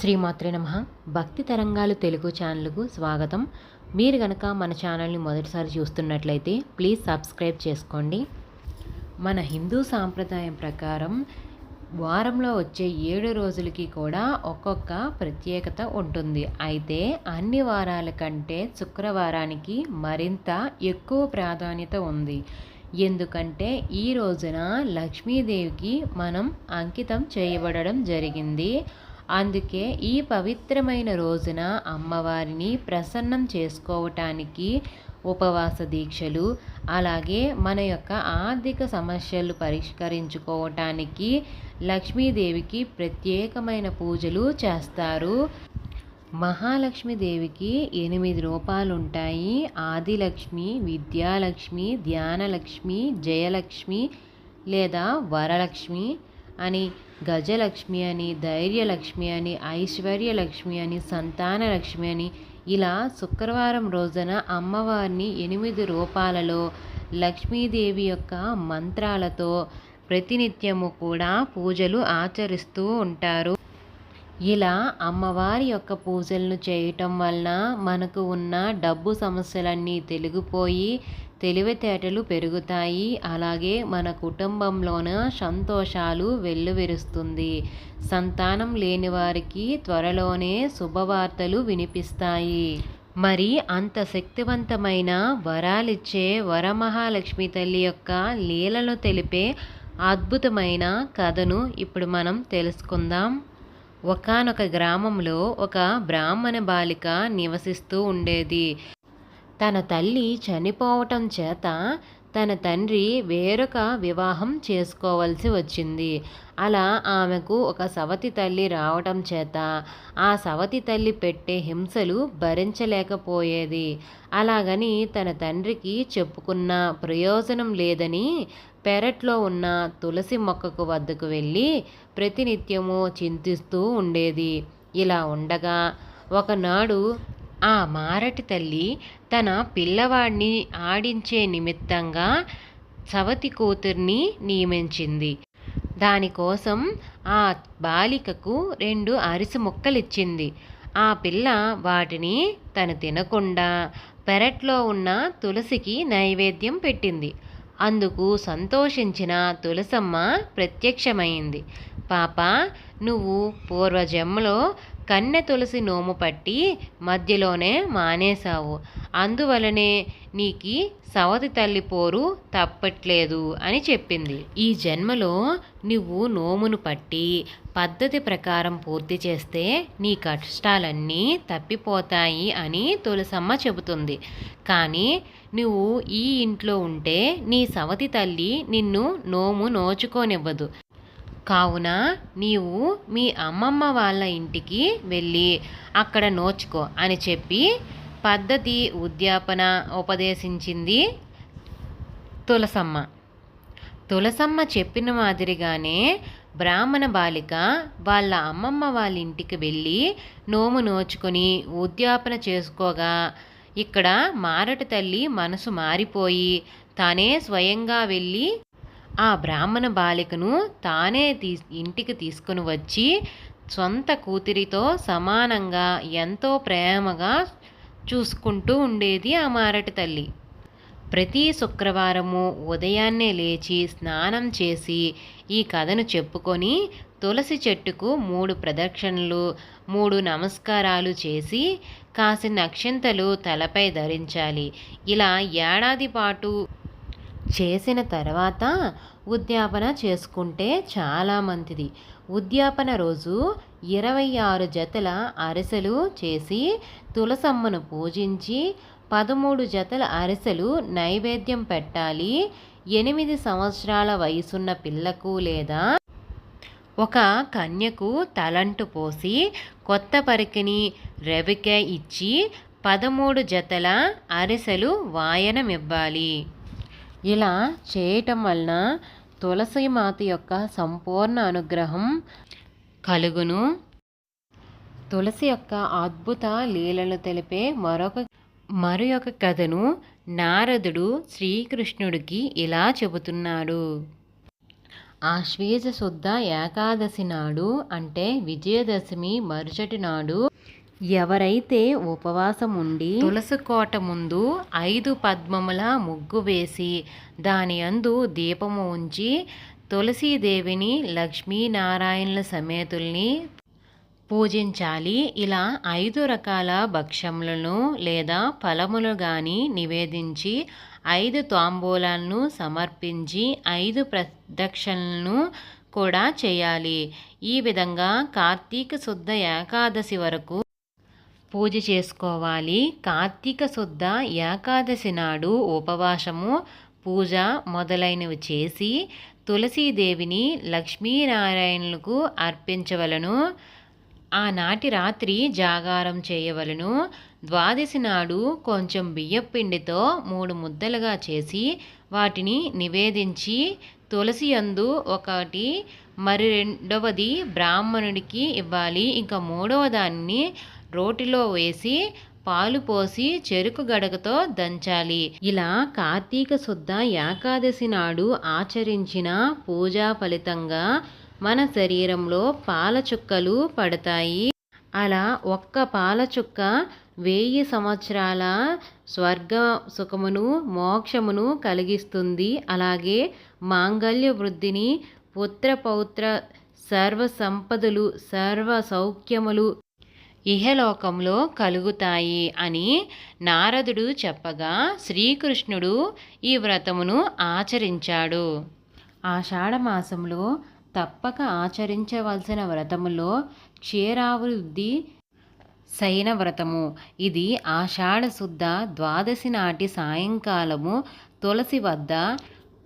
శ్రీమాత్రే నమ. భక్తి తరంగాలు తెలుగు ఛానల్కు స్వాగతం. మీరు కనుక మన ఛానల్ని మొదటిసారి చూస్తున్నట్లయితే ప్లీజ్ సబ్స్క్రైబ్ చేసుకోండి. మన హిందూ సాంప్రదాయం ప్రకారం వారంలో వచ్చే ఏడు రోజులకి కూడా ఒక్కొక్క ప్రత్యేకత ఉంటుంది. అయితే అన్ని వారాల కంటే శుక్రవారానికి మరింత ఎక్కువ ప్రాధాన్యత ఉంది. ఎందుకంటే ఈ రోజున లక్ష్మీదేవికి మనం అంకితం చేయబడడం జరిగింది. అందుకే ఈ పవిత్రమైన రోజున అమ్మవారిని ప్రసన్నం చేసుకోవటానికి ఉపవాస దీక్షలు అలాగే మన యొక్క ఆర్థిక సమస్యలు పరిష్కరించుకోవటానికి లక్ష్మీదేవికి ప్రత్యేకమైన పూజలు చేస్తారు. మహాలక్ష్మీదేవికి ఎనిమిది రూపాలు ఉంటాయి ఆదిలక్ష్మి విద్యాలక్ష్మి ధ్యానలక్ష్మి జయలక్ష్మి లేదా వరలక్ష్మి అని గజలక్ష్మి అని ధైర్యలక్ష్మి అని ఐశ్వర్యలక్ష్మి అని సంతానలక్ష్మి అని ఇలా శుక్రవారం రోజున అమ్మవారిని ఎనిమిది రూపాలలో లక్ష్మీదేవి యొక్క మంత్రాలతో ప్రతినిత్యము కూడా పూజలు ఆచరిస్తూ ఉంటారు. ఇలా అమ్మవారి యొక్క పూజలను చేయటం వలన మనకు ఉన్న డబ్బు సమస్యలన్నీ తెలిగిపోయి తెలివితేటలు పెరుగుతాయి. అలాగే మన కుటుంబంలోన సంతోషాలు వెల్లువిరుస్తుంది. సంతానం లేని వారికి త్వరలోనే శుభవార్తలు వినిపిస్తాయి. మరి అంత శక్తివంతమైన వరాలిచ్చే వరమహాలక్ష్మి తల్లి యొక్క లీలను తెలిపే అద్భుతమైన కథను ఇప్పుడు మనం తెలుసుకుందాం. ఒకనొక గ్రామంలో ఒక బ్రాహ్మణ బాలిక నివసిస్తూ ఉండేది. తన తల్లి చనిపోవటం చేత తన తండ్రి వేరొక వివాహం చేసుకోవాల్సి వచ్చింది. అలా ఆమెకు ఒక సవతి తల్లి రావటం చేత ఆ సవతి తల్లి పెట్టే హింసలు భరించలేకపోయేది. అలాగని తన తండ్రికి చెప్పుకున్న ప్రయోజనం లేదని పెరట్లో ఉన్న తులసి మొక్కకు వద్దకు వెళ్ళి ప్రతినిత్యము చింతిస్తూ ఉండేది. ఇలా ఉండగా ఒకనాడు ఆ మారటి తల్లి తన పిల్లవాడిని ఆడించే నిమిత్తంగా సవతి కూతుర్ని నియమించింది. దానికోసం ఆ బాలికకు రెండు అరిసి ముక్కలిచ్చింది. ఆ పిల్ల వాటిని తను తినకుండా పెరట్లో ఉన్న తులసికి నైవేద్యం పెట్టింది. అందుకు సంతోషించిన తులసమ్మ ప్రత్యక్షమైంది. పాప నువ్వు పూర్వజన్మలో కన్నె తులసి నోము పట్టి మధ్యలోనే మానేశావు. అందువలనే నీకి సవతి తల్లి పోరు తప్పట్లేదు అని చెప్పింది. ఈ జన్మలో నువ్వు నోమును పట్టి పద్ధతి ప్రకారం పూర్తి చేస్తే నీ కష్టాలన్నీ తప్పిపోతాయి అని తులసమ్మ చెబుతుంది. కానీ నువ్వు ఈ ఇంట్లో ఉంటే నీ సవతి తల్లి నిన్ను నోము నోచుకోనివ్వదు. కావున నీవు మీ అమ్మమ్మ వాళ్ళ ఇంటికి వెళ్ళి అక్కడ నోచుకో అని చెప్పి పద్ధతి ఉద్యాపన ఉపదేశించింది తులసమ్మ. తులసమ్మ చెప్పిన మాదిరిగానే బ్రాహ్మణ బాలిక వాళ్ళ అమ్మమ్మ వాళ్ళ ఇంటికి వెళ్ళి నోము నోచుకొని ఉద్యాపన చేసుకోగా. ఇక్కడ మారట తల్లి మనసు మారిపోయి తానే స్వయంగా వెళ్ళి ఆ బ్రాహ్మణ బాలికను తానే తీ ఇంటికి తీసుకుని వచ్చి సొంత కూతురితో సమానంగా ఎంతో ప్రేమగా చూసుకుంటూ ఉండేది ఆ మారటి తల్లి. ప్రతి శుక్రవారము ఉదయాన్నే లేచి స్నానం చేసి ఈ కథను చెప్పుకొని తులసి చెట్టుకు మూడు ప్రదక్షిణలు మూడు నమస్కారాలు చేసి కాసిన అక్షింతలు తలపై ధరించాలి. ఇలా ఏడాది పాటు చేసిన తర్వాత ఉద్యాపన చేసుకుంటే చాలా మంచిది. ఉద్యాపన రోజు ఇరవై ఆరు జతల అరిసెలు చేసి తులసమ్మను పూజించి పదమూడు జతల అరిసెలు నైవేద్యం పెట్టాలి. ఎనిమిది సంవత్సరాల వయసున్న పిల్లకు లేదా ఒక కన్యకు తలంటు పోసి కొత్త పరికిని రెబిక ఇచ్చి పదమూడు జతల అరిసెలు వాయనమివ్వాలి. ఇలా చేయటం వలన తులసి మాత యొక్క సంపూర్ణ అనుగ్రహం కలుగును. తులసి యొక్క అద్భుత లీలలు తెలిపే మరొక మరి కథను నారదుడు శ్రీకృష్ణుడికి ఇలా చెబుతున్నాడు. ఆశ్వేజ శుద్ధ ఏకాదశి నాడు అంటే విజయదశమి మరుసటి నాడు ఎవరైతే ఉపవాసం ఉండి తులసి కోట ముందు ఐదు పద్మముల ముగ్గు వేసి దాని అందు దీపము ఉంచి తులసీదేవిని లక్ష్మీనారాయణుల సమేతుల్ని పూజించాలి. ఇలా ఐదు రకాల భక్ష్యములను లేదా ఫలములు కానీ నివేదించి ఐదు తాంబూలాలను సమర్పించి ఐదు ప్రదక్షిణలను కూడా చేయాలి. ఈ విధంగా కార్తీక శుద్ధ ఏకాదశి వరకు పూజ చేసుకోవాలి. కార్తీక శుద్ధ ఏకాదశి నాడు ఉపవాసము పూజ మొదలైనవి చేసి తులసీదేవిని లక్ష్మీనారాయణులకు అర్పించవలను. ఆనాటి రాత్రి జాగారం చేయవలను. ద్వాదశి నాడు కొంచెం బియ్యపిండితో మూడు ముద్దలుగా చేసి వాటిని నివేదించి తులసి అందు ఒకటి మరి రెండవది బ్రాహ్మణుడికి ఇవ్వాలి. ఇంకా మూడవ దాన్ని రోటిలో వేసి పాలు పోసి చెరుకు గడగతో దంచాలి. ఇలా కార్తీక శుద్ధ ఏకాదశి నాడు ఆచరించిన పూజా ఫలితంగా మన శరీరంలో పాల చుక్కలు పడతాయి. అలా ఒక్క పాల చుక్క వెయ్యి సంవత్సరాల స్వర్గ సుఖమును మోక్షమును కలిగిస్తుంది. అలాగే మాంగళ్య వృద్ధిని పుత్ర పౌత్ర సర్వ సంపదలు సర్వ సౌఖ్యములు ఇహలోకంలో కలుగుతాయి అని నారదుడు చెప్పగా శ్రీకృష్ణుడు ఈ వ్రతమును ఆచరించాడు. ఆషాఢమాసంలో తప్పక ఆచరించవలసిన వ్రతములో క్షీరావృద్ధి శయన వ్రతము. ఇది ఆషాఢ శుద్ధ ద్వాదశి నాటి సాయంకాలము తులసి వద్ద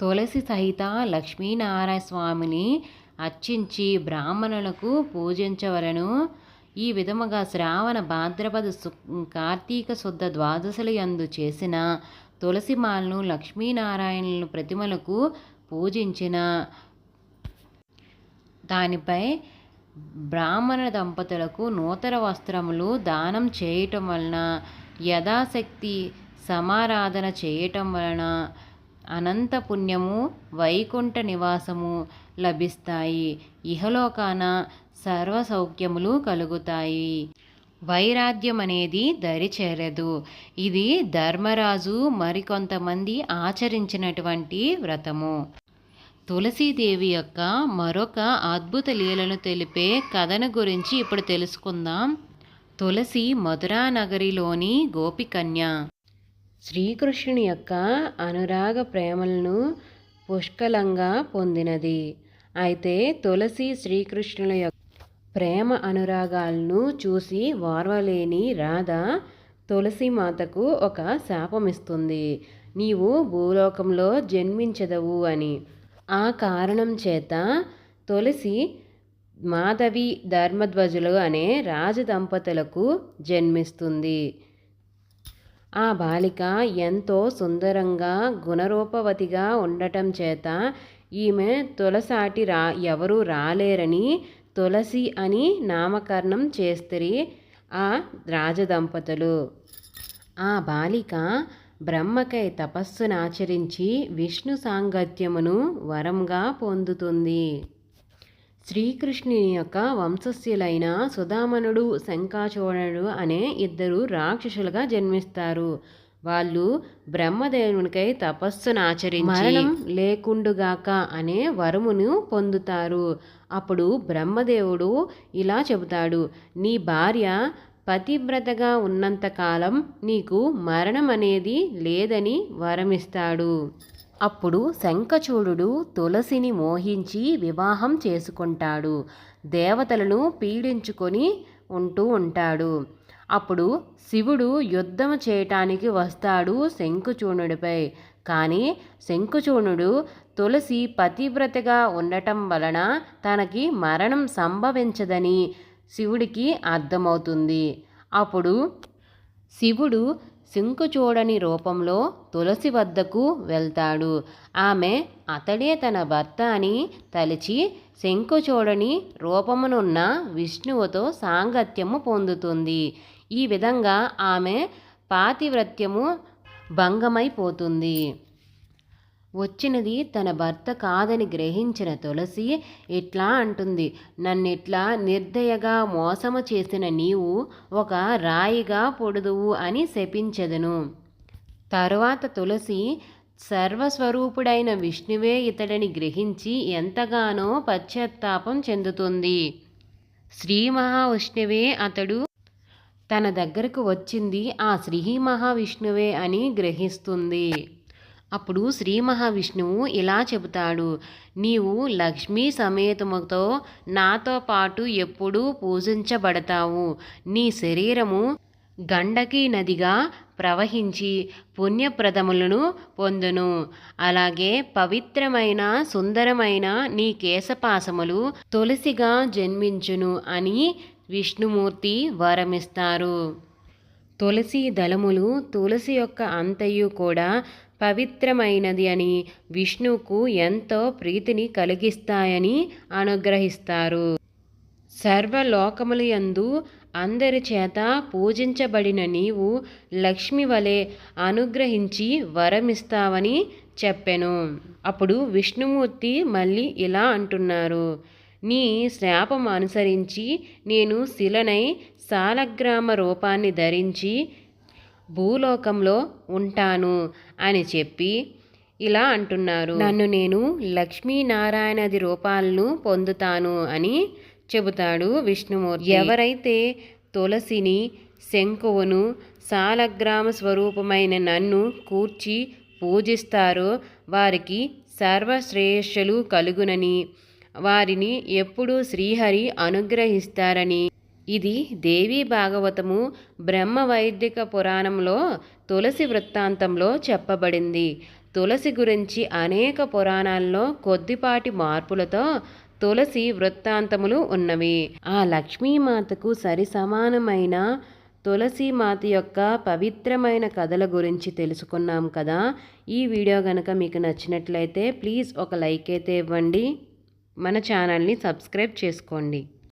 తులసి సహిత లక్ష్మీనారాయణ స్వామిని అర్చించి బ్రాహ్మణులకు పూజించవలను. ఈ విధముగా శ్రావణ భాద్రపద కార్తీక శుద్ధ ద్వాదశుల యందు చేసిన తులసిమాలను లక్ష్మీనారాయణులను ప్రతిమలకు పూజించిన దానిపై బ్రాహ్మణ దంపతులకు నూతన వస్త్రములు దానం చేయటం వలన యథాశక్తి సమారాధన చేయటం వలన అనంత పుణ్యము వైకుంఠ నివాసము లభిస్తాయి. ఇహలోకాన సర్వ సౌఖ్యములు కలుగుతాయి. వైరాధ్యం అనేది దరిచేరదు. ఇది ధర్మరాజు మరికొంతమంది ఆచరించినటువంటి వ్రతము. తులసీదేవి యొక్క మరొక అద్భుత లీలను తెలిపే కథను గురించి ఇప్పుడు తెలుసుకుందాం. తులసి మధురా నగరిలోని గోపికన్య. శ్రీకృష్ణుని యొక్క అనురాగ ప్రేమలను పుష్కలంగా పొందినది. అయితే తులసి శ్రీకృష్ణుల యొక్క ప్రేమ అనురాగాలను చూసి వార్వలేని రాధ తులసి మాతకు ఒక శాపమిస్తుంది. నీవు భూలోకంలో జన్మించదవు అని. ఆ కారణం చేత తులసి మాధవి ధర్మధ్వజులు అనే రాజదంపతులకు జన్మిస్తుంది. ఆ బాలిక ఎంతో సుందరంగా గుణరూపవతిగా ఉండటం చేత ఈమె తులసాటి రా ఎవరూ రాలేరని తులసి అని నామకరణం చేస్తరి ఆ రాజదంపతులు. ఆ బాలిక బ్రహ్మకై తపస్సునాచరించి విష్ణు సాంగత్యమును వరంగా పొందుతుంది. శ్రీకృష్ణుని యొక్క వంశస్థులైన సుధామనుడు శంఖాచోడనుడు అనే ఇద్దరు రాక్షసులుగా జన్మిస్తారు. వాళ్ళు బ్రహ్మదేవునికై తపస్సును ఆచరించి మరణం లేకుండుగాక అనే వరమును పొందుతారు. అప్పుడు బ్రహ్మదేవుడు ఇలా చెబుతాడు నీ భార్య పతివ్రతగా ఉన్నంతకాలం నీకు మరణం అనేది లేదని వరమిస్తాడు. అప్పుడు శంఖచూడు తులసిని మోహించి వివాహం చేసుకుంటాడు. దేవతలను పీడించుకొని ఉంటూ ఉంటాడు. అప్పుడు శివుడు యుద్ధం చేయటానికి వస్తాడు శంఖచూణుడిపై కానీ శంఖచూణుడు తులసి పతివ్రతగా ఉండటం వలన తనకి మరణం సంభవించదని శివుడికి అర్థమవుతుంది. అప్పుడు శివుడు శంకుచూడని రూపంలో తులసి వద్దకు వెళ్తాడు. ఆమె అతడే తన భర్త అని తలిచి శంకుచూడని రూపమునున్న విష్ణువుతో సాంగత్యము పొందుతుంది. ఈ విధంగా ఆమె పాతివ్రత్యము భంగమైపోతుంది. వచ్చినది తన భర్త కాదని గ్రహించిన తులసి ఇట్లా అంటుంది. నన్నిట్లా నిర్దయగా మోసము చేసిన నీవు ఒక రాయిగా పొడుదువు అని శపించెదను. తరువాత తులసి సర్వస్వరూపుడైన విష్ణువే ఇతడిని గ్రహించి ఎంతగానో పశ్చాత్తాపం చెందుతుంది. శ్రీ మహావిష్ణువే అతడు తన దగ్గరకు వచ్చింది. ఆ శ్రీ మహావిష్ణువే అని గ్రహిస్తుంది. అప్పుడు శ్రీ మహావిష్ణువు ఇలా చెబుతాడు నీవు లక్ష్మీ సమేతముతో నాతో పాటు ఎప్పుడూ పూజించబడతావు. నీ శరీరము గండకీ నదిగా ప్రవహించి పుణ్యప్రదములను పొందును. అలాగే పవిత్రమైన సుందరమైన నీ కేశపాసములు తులసిగా జన్మించును అని విష్ణుమూర్తి వరమిస్తారు. తులసి దళములు తులసి యొక్క అంతయు కూడా పవిత్రమైనది అని విష్ణువుకు ఎంతో ప్రీతిని కలిగిస్తాయని అనుగ్రహిస్తారు. సర్వలోకములయందు అందరి చేత పూజించబడిన నీవు లక్ష్మి వలె అనుగ్రహించి వరమిస్తావని చెప్పెను. అప్పుడు విష్ణుమూర్తి మళ్ళీ ఇలా అంటున్నారు. నీ శాపం అనుసరించి నేను శిలనై సాలగ్రామ రూపాన్ని ధరించి భూలోకంలో ఉంటాను అని చెప్పి ఇలా అంటున్నారు. నన్ను నేను లక్ష్మీనారాయణది రూపాలను పొందుతాను అని చెబుతాడు విష్ణుమూర్తి. ఎవరైతే తులసిని శంకువును సాలగ్రామ స్వరూపమైన నన్ను కూర్చి పూజిస్తారో వారికి సర్వశ్రేయస్సులు కలుగునని వారిని ఎప్పుడూ శ్రీహరి అనుగ్రహిస్తారని ఇది దేవీ భాగవతము బ్రహ్మ వైదిక పురాణంలో తులసి వృత్తాంతంలో చెప్పబడింది. తులసి గురించి అనేక పురాణాల్లో కొద్దిపాటి మార్పులతో తులసి వృత్తాంతములు ఉన్నవి. ఆ లక్ష్మీమాతకు సరి సమానమైన తులసీమాత యొక్క పవిత్రమైన కథల గురించి తెలుసుకున్నాం కదా. ఈ వీడియో కనుక మీకు నచ్చినట్లయితే ప్లీజ్ ఒక లైక్ అయితే ఇవ్వండి. మన ఛానల్ని సబ్స్క్రైబ్ చేసుకోండి.